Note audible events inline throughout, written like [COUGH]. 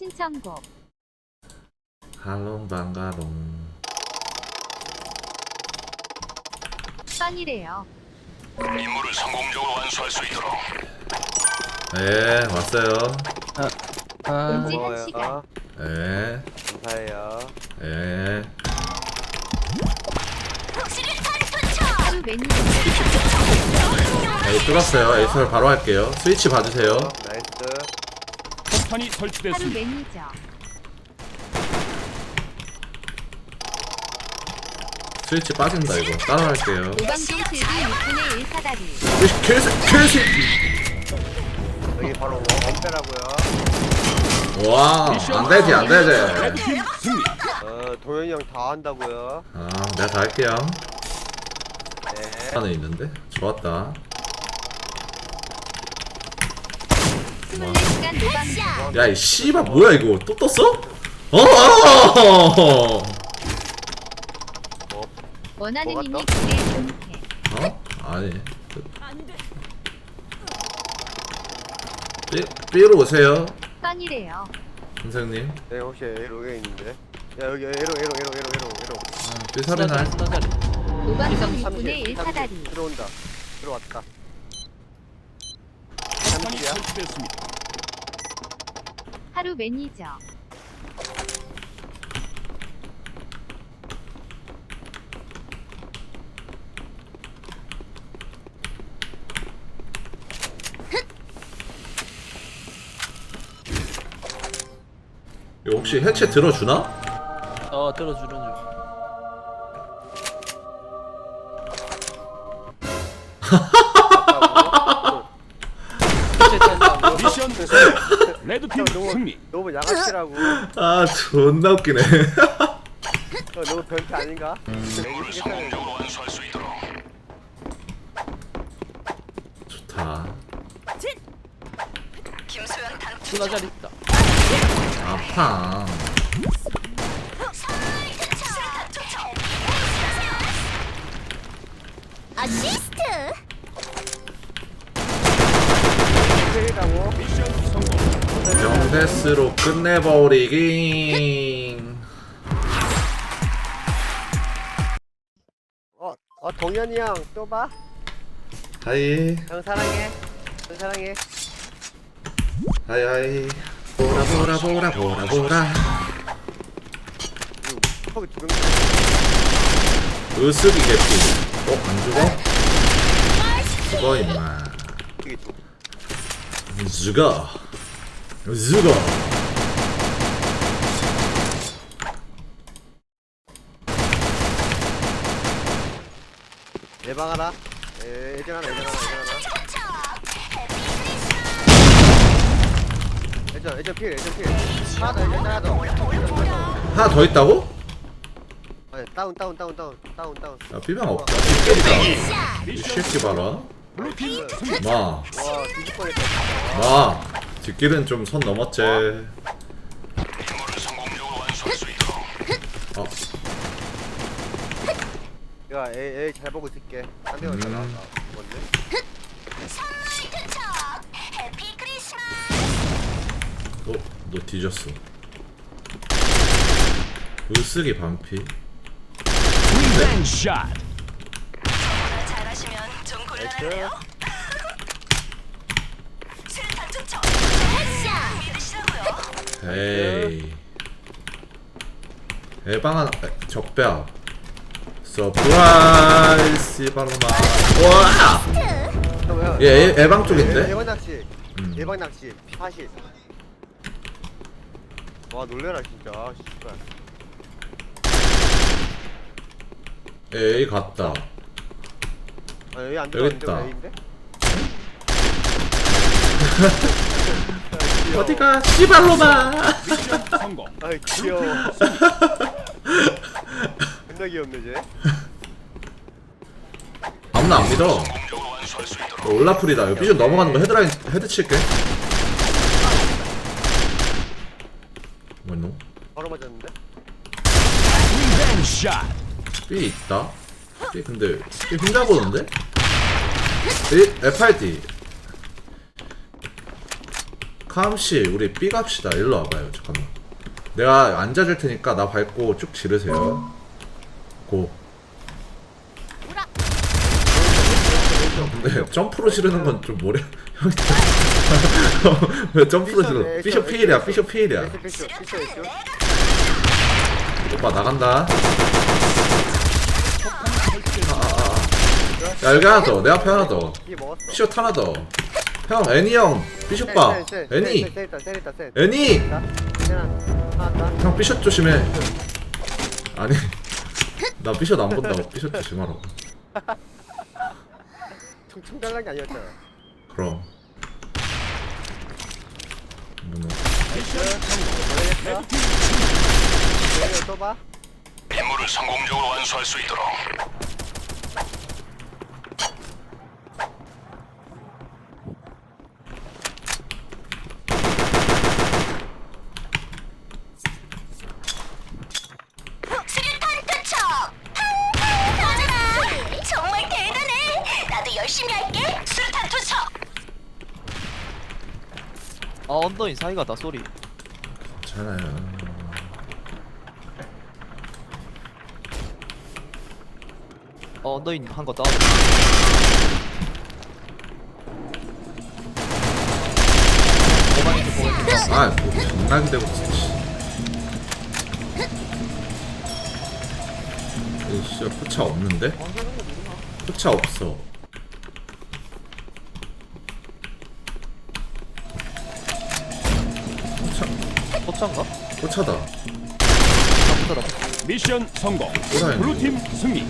신청곡 할롱 방가롱 썬이래요. 임무를 성공적으로 완수할 수 있도록 네 왔어요 아, 은지 한 고마워요. 시간. 네 감사해요. 네. 하루 메뉴 에이 뚫었어요 에이설 바로 할게요 스위치 봐주세요 어, 나이스. 폭탄이 하루 설치됐습니다. 스위치 빠진다 이거 따라할게요 오방종 틀기 6분의 1 사다리. 이 개새 개새끼 여기 바로 원- 원배라고요. 와 안되지 안되지 레드팀 승리. 어, 도현이 형 다 한다고요. 아 내가 다 할게요 네. 하나 있는데 좋았다 24시간 노방종. 야 이 씨발 뭐야 이거 또 떴어? 어 원하는 뭐가 이미 또? 그게 본캐. 어? 아니 삐, 삐로 오세요 썬이래요. 선생님 네, 혹시 에로에 있는데. 야, 여기 에로, 에로, 에로, 에로, 에로, 에로. 삐살이나 오방종 30, 6분의 1 사다리. 들어온다. 들어왔다. 폭탄이 30이야? 설치됐습니다. 하루 매니저. 이거 혹시 해체 들어주나? 어 들어주는 중. [LAUGHS] 그래서 레드팀 승리. 너무 양아치라고 아 존나 웃기네. 너 너무 별게 아닌가? 좋다. 김소연 당 누나 잘 있다. 아파 어시스트 1이라고. 명대스로 끝내버리기. 어, 어 동현이 형 또 봐. 하이, 형 사랑해. 형 사랑해. 하이, 하이. 보라, 보라, 보라, 보라, 보라. 거기 두명 으스비 개피. 어, 안 죽어? 죽어, 임마. 이게 두. 죽어 죽어 예방하라. 에, 예전 하나, 예전 하나, 예전 하나. 예전, 예전 필, 예전 필. 하나 더, 예전 하나 더. 하나 더 있다고? 아니, 다운, 다운, 다운, 다운, 다운, 다운. 야 삐방 없다 삐끼리다 이 새끼 봐라. 마 와, 뒤질 뻔했다. 마 뒷길은 좀 선 넘었지 어, 야, 에이, 에이, 잘 보고 있을게. 한 대가 잘 음. 나왔다. 뭔데? 어? 너 뒤졌어 으스기 반피 믿으시라고요. 에이 에방한 에, 적배야 서프라이즈 바로마 와! 얘 에- 에방 쪽인데? 예방 낚시. 음. 예방 낚시. 40. 와, 놀래라, 진짜. 아, 씨발. 에이 갔다 아, 여기 안 여기 들어갔는데, 있다. 왜 A인데? [LAUGHS] 어디가 씨발로마 미션 성공. 아이, 귀여워. [LAUGHS] 존나 귀엽네, 쟤. 아무나 안 믿어 어, 올라풀이다 이거 비전 넘어가는 거 헤드라인 헤드 칠게 뭐노? 바로 맞았는데? 리벤 샷. B 있다 근데 B 혼자 보는데? B FRD 카암씨 우리 B 갑시다. 일로 와봐요. 잠깐만. 내가 앉아줄 테니까 나 밟고 쭉 지르세요. 고. 근데 점프로 지르는 건 좀 뭐래? 형이 왜 점프로 지르? 피셔 피일이야 피셔 피일이야. 오빠 나간다 야 여기 하나 더. 내 앞에 하나 더. 이 먹었어. 피셔 하나 더 형 애니 형 피셔 봐 애니 셀 있다 셀 있다 셀 애니. 하나 형 삐숏 조심해. 아니 나 삐숏 안 본다고. 삐숏 조심하라고. [LAUGHS] 총총 달란 게 아니었잖아. 그럼. 뭐, 모르겠어 또 봐. 임무를 성공적으로 완수할 수 있도록 언더인 사이가 나 소리. 괜찮아요. 어 언더인 한 거 다운 보고 있어 아뭐 장난이 되고 진짜 이씨 포차 없는데? 포차 없어 포차 포차인가? 포차다. 포차다 미션 성공. 뭐라 했는데? 블루팀 승리.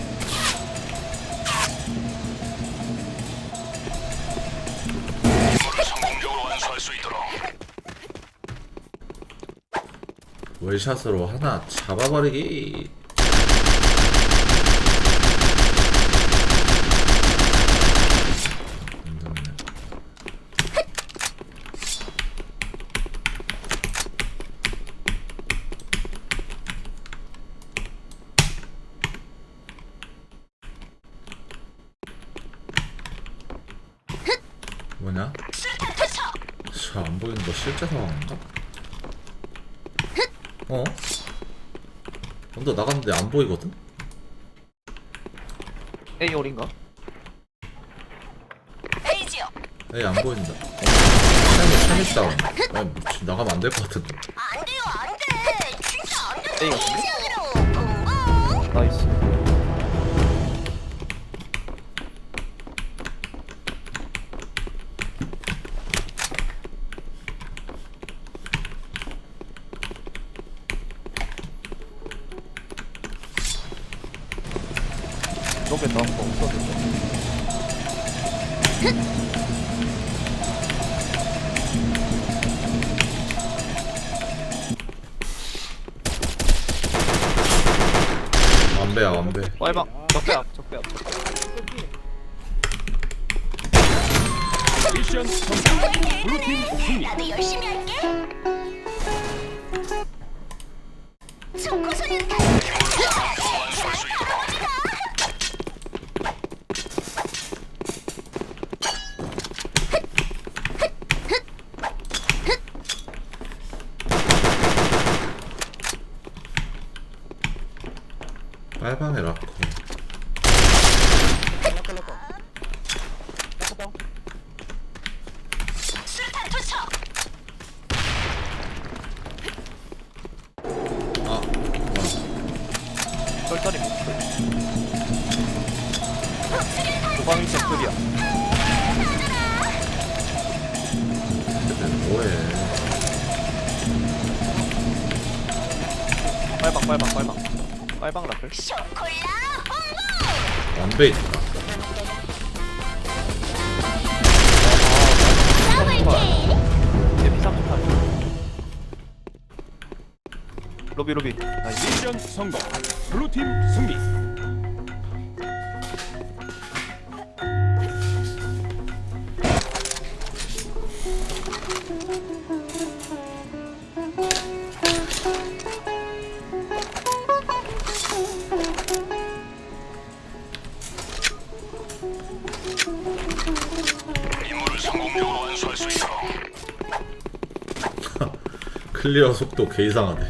월샷으로 하나 잡아버리기 안 됐네. 뭐냐? 수류탄 투척! 잘 안 보이는 거 실제 상황인가? 어? 언더 나갔는데 안 보이거든? A 올인가? 에이지요! 에이 안 보인다 챔이 챔이 다운 아 미친 나가면 안 될 것 같은데 안 돼요, 안 돼! 진짜 안 돼! A 같은데? 거 없었는데 완배야 완배. 빨방 적배 앞 적배 앞. 미션 성공. 블루팀 승리. 나도 열심히 할게! 라플 쇼콜라 붕붕! 완배 있다 얘 P38 로비 로비. 나이스 미션 성공. 블루팀 승리 클리어 속도 개 이상하네.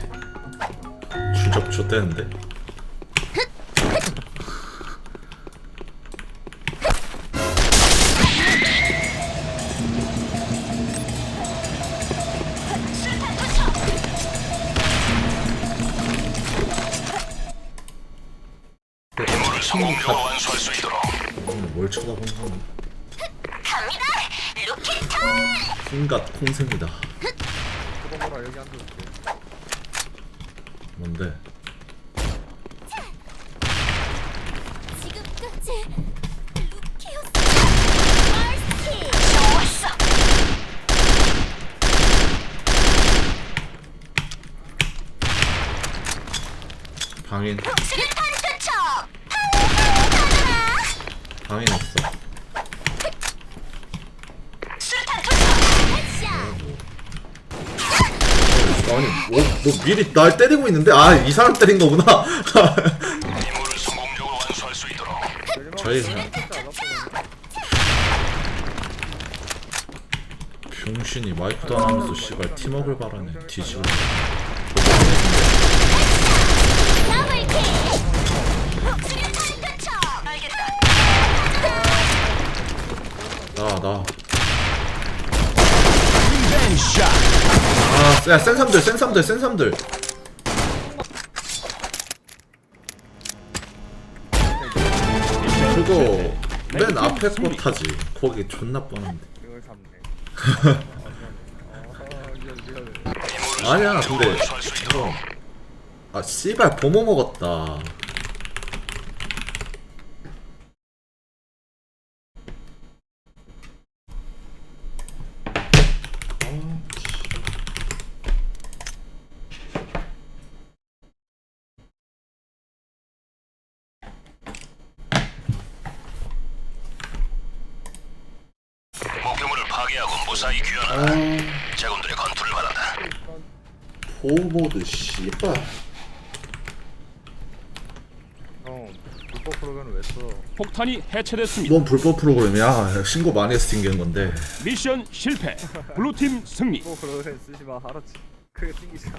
완수할 수 있도록 뭘 쳐다보는 거야? 갑니다. 로켓 타임. 콩갓 콩생이다. 소동보라 여기 앉아줄게 뭔데? 지금까지 루키였어. 마스티. 좋았어. 방인 수류탄 투척. 방인했어. 수류탄 아니, 뭐, 너 미리 날 때리고 있는데? 아, 이 사람 때린 거구나. 임무를 성공적으로 완수할 수 있도록 저희 그냥 병신이 마이크도 안 하면서 씨발 팀워크를 바라네. 뒤지고. 나, 나. 아, 야, 센 삼들, 센 삼들, 센 삼들. 그거 맨 앞에 거 타지. 거기 존나 뻔한데. 이걸 잡네 아 아니야, 근데 이거 아 씨발 보모 먹었다. 목표물을 파괴하고 무사히 귀환하라 제군들의 건투를 바란다 보모드 씨발. 형 불법 프로그램을 왜 써? 폭탄이 해체됐습니다. 뭔 불법 프로그램이야? 신고 많이 해서 튕기는 건데. 미션 실패. 블루팀 승리. 불법 프로그램 쓰지 마 알았지 크게 튕기지 마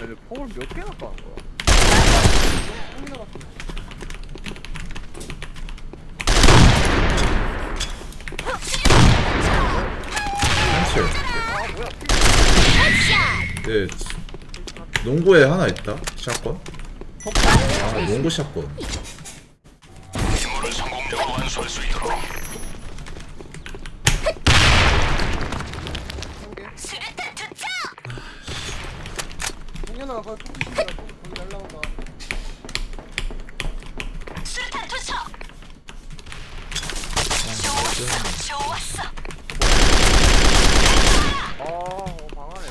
얘네 폼을 몇 개나 까는 거야? 한실. 네. 농구에 하나 있다. 샷건. 아 농구 샷건. 임무를 성공적으로 완수할 수 있도록 수류탄 투척. 수류탄 투척. 좋았어. 좋았어. 아, 어, 방 안에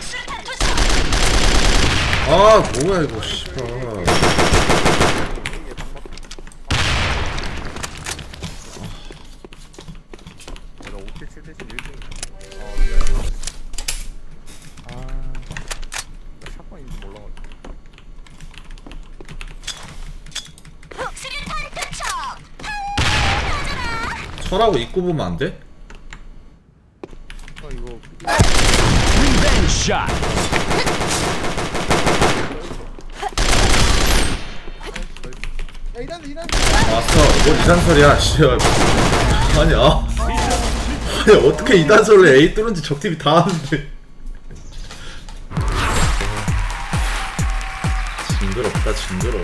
수류탄 투척. 아 뭐야 이거 씨발. 내가 5킬 7 대신 1등 아 미안해 아나 샷건인지 몰라가지고 수류탄 투척. 철하고 입고 보면 안 돼? 형 이거 리벤샷. 왔어. 뭐 이단설이야, [LAUGHS] 씨발. 아니야. 아니 어떻게 이단설을 A 뚫은지 적팀이 다 아는데. 징그럽다, 징그러.